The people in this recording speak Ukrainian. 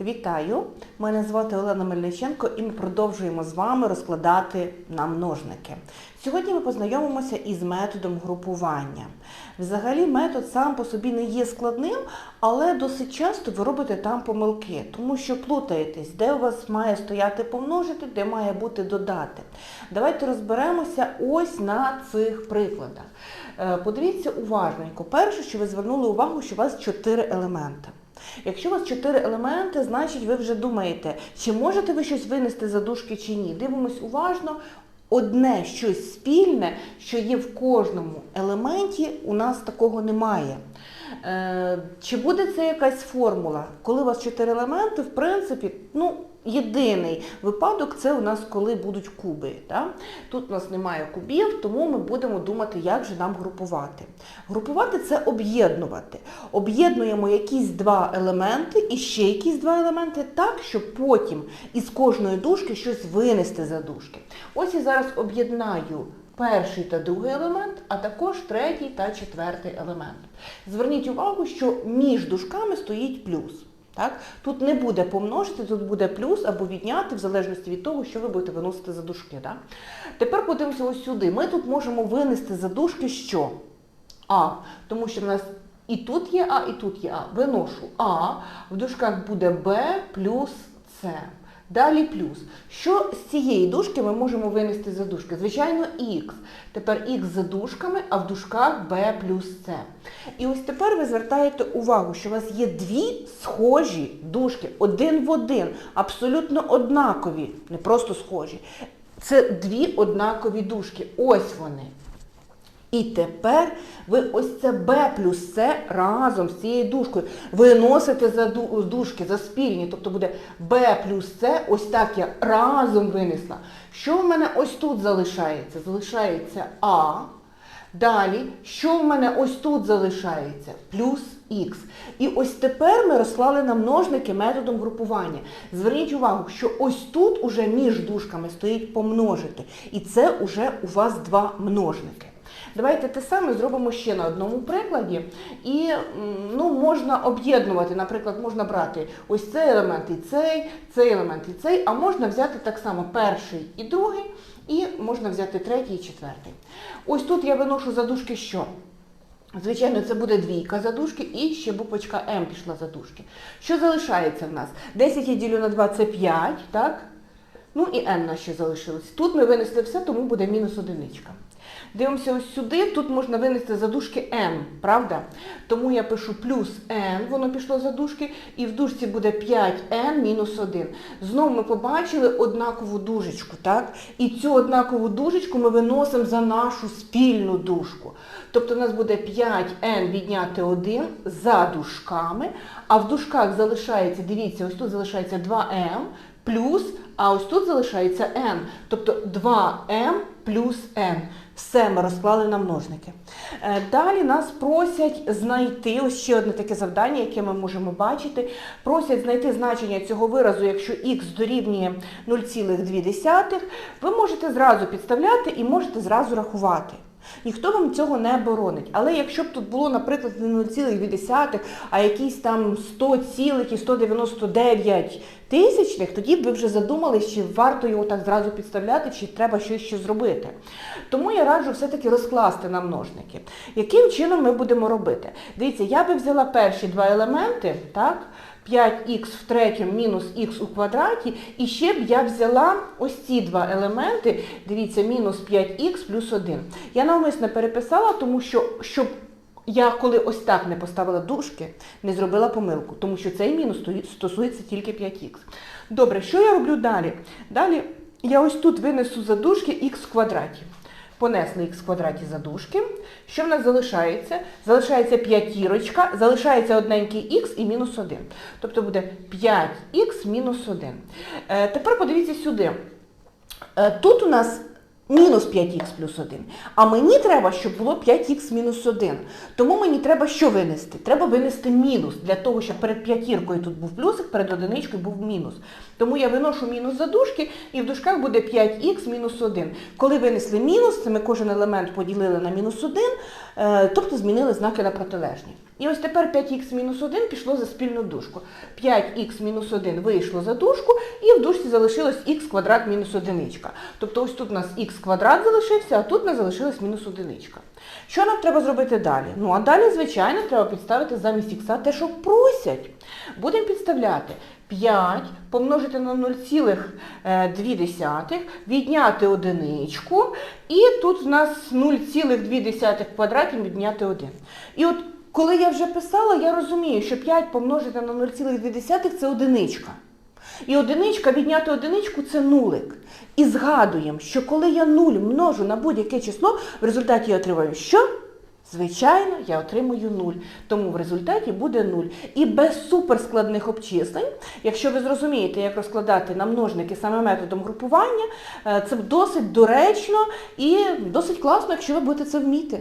Вітаю! Мене звати Олена Мельниченко і ми продовжуємо з вами розкладати на множники. Сьогодні ми познайомимося із методом групування. Взагалі, метод сам по собі не є складним, але досить часто ви робите там помилки, тому що плутаєтесь, де у вас має стояти помножити, де має бути додати. Давайте розберемося ось на цих прикладах. Е, Подивіться уважненько. Перше, що ви звернули увагу, що у вас чотири елементи. Якщо у вас чотири елементи, значить ви вже думаєте, чи можете ви щось винести за дужки чи ні. Дивимось уважно. Одне щось спільне, що є в кожному елементі, у нас такого немає. Е, чи буде це якась формула? Коли у вас чотири елементи, в принципі, ну, єдиний випадок це у нас коли будуть куби. Да? Тут у нас немає кубів, тому ми будемо думати, як же нам групувати. Групувати це об'єднувати. Об'єднуємо якісь два елементи і ще якісь два елементи так, щоб потім із кожної дужки щось винести за дужки. Ось я зараз об'єднаю перший та другий елемент, а також третій та четвертий елемент. Зверніть увагу, що між дужками стоїть плюс. Так? Тут не буде помножити, тут буде плюс або відняти, в залежності від того, що ви будете виносити за дужки. Так? Тепер подивимося ось сюди. Ми тут можемо винести за дужки що? А, тому що в нас і тут є А, і тут є А. Виношу А, в дужках буде Б плюс С. Далі плюс. Що з цієї дужки ми можемо винести за дужки? Звичайно, х. Тепер х за дужками, а в дужках b плюс c. І ось тепер ви звертаєте увагу, що у вас є дві схожі дужки, один в один, абсолютно однакові, не просто схожі. Це дві однакові дужки. Ось вони. І тепер ви ось це b плюс c разом з цією дужкою виносите за ду- дужки, за спільні. Тобто буде b плюс c, ось так я разом винесла. Що в мене ось тут залишається? Залишається а. Далі, що в мене ось тут залишається? Плюс х. І ось тепер ми розклали на множники методом групування. Зверніть увагу, що ось тут уже між дужками стоїть помножити. І це уже у вас два множники. Давайте те саме зробимо ще на одному прикладі. І ну, можна об'єднувати, наприклад, можна брати ось цей елемент і цей, цей елемент і цей, а можна взяти так само перший і другий, і можна взяти третій і четвертий. Ось тут я виношу за дужки що? Звичайно, це буде двійка задушки і ще буквочка М пішла задушки. Що залишається в нас? 10 я ділю на 2 це 5, так? Ну і n нас ще залишилось. Тут ми винесли все, тому буде мінус одиничка. Дивимося ось сюди, тут можна винести задушки n, правда? Тому я пишу плюс n, воно пішло за дужки, і в дужці буде 5n мінус 1. Знову ми побачили однакову дужечку, так? І цю однакову дужечку ми виносимо за нашу спільну дужку. Тобто у нас буде 5n відняти 1 за дужками, а в дужках залишається, дивіться, ось тут залишається 2m плюс, а ось тут залишається n. Тобто 2m плюс n. Все, ми розклали на множники. Е, Далі нас просять знайти, ось ще одне таке завдання, яке ми можемо бачити. Просять знайти значення цього виразу, якщо х дорівнює 0,2. Ви можете зразу підставляти і можете зразу рахувати. Ніхто вам цього не боронить. Але якщо б тут було, наприклад, не 0,2, а якісь там 100,199 тисячних, тоді б ви вже задумались, чи варто його так зразу підставляти, чи треба щось ще зробити. Тому я раджу все-таки розкласти на множники. Яким чином ми будемо робити? Дивіться, я би взяла перші два елементи, так? 5х в третьому мінус х у квадраті, і ще б я взяла ось ці два елементи, дивіться, мінус 5х плюс 1. Я навмисно переписала, тому що, щоб я коли ось так не поставила дужки, не зробила помилку, тому що цей мінус стосується тільки 5х. Добре, що я роблю далі? Далі я ось тут винесу за дужки х в квадраті. Понесли х в квадраті задушки. Що в нас залишається? Залишається п'ятірочка, залишається одненький х і мінус 1. Тобто буде 5х мінус 1. Е, тепер подивіться сюди. Е, тут у нас мінус 5х плюс 1. А мені треба, щоб було 5х мінус 1. Тому мені треба що винести? Треба винести мінус, для того, щоб перед п'ятіркою тут був плюсик, перед одиничкою був мінус. Тому я виношу мінус за дужки, і в дужках буде 5х мінус 1. Коли винесли мінус, це ми кожен елемент поділили на мінус 1, е, тобто змінили знаки на протилежні. І ось тепер 5х мінус 1 пішло за спільну дужку. 5х мінус 1 вийшло за дужку, і в дужці залишилось х квадрат мінус одиничка. Тобто ось тут у нас х квадрат залишився, а тут у нас залишилась мінус одиничка. Що нам треба зробити далі? Ну, а далі, звичайно, треба підставити замість х те, що просять. Будемо підставляти 5 помножити на 0,2, відняти одиничку, і тут в нас 0,2 квадратів відняти 1. І от коли я вже писала, я розумію, що 5 помножити на 0,2 це одиничка. І одиничка відняти одиничку це нулик. І згадуємо, що коли я нуль множу на будь-яке число, в результаті я отримаю що? Звичайно, я отримую 0. Тому в результаті буде 0. І без суперскладних обчислень, якщо ви зрозумієте, як розкладати на множники саме методом групування, е, це досить доречно і досить класно, якщо ви будете це вміти.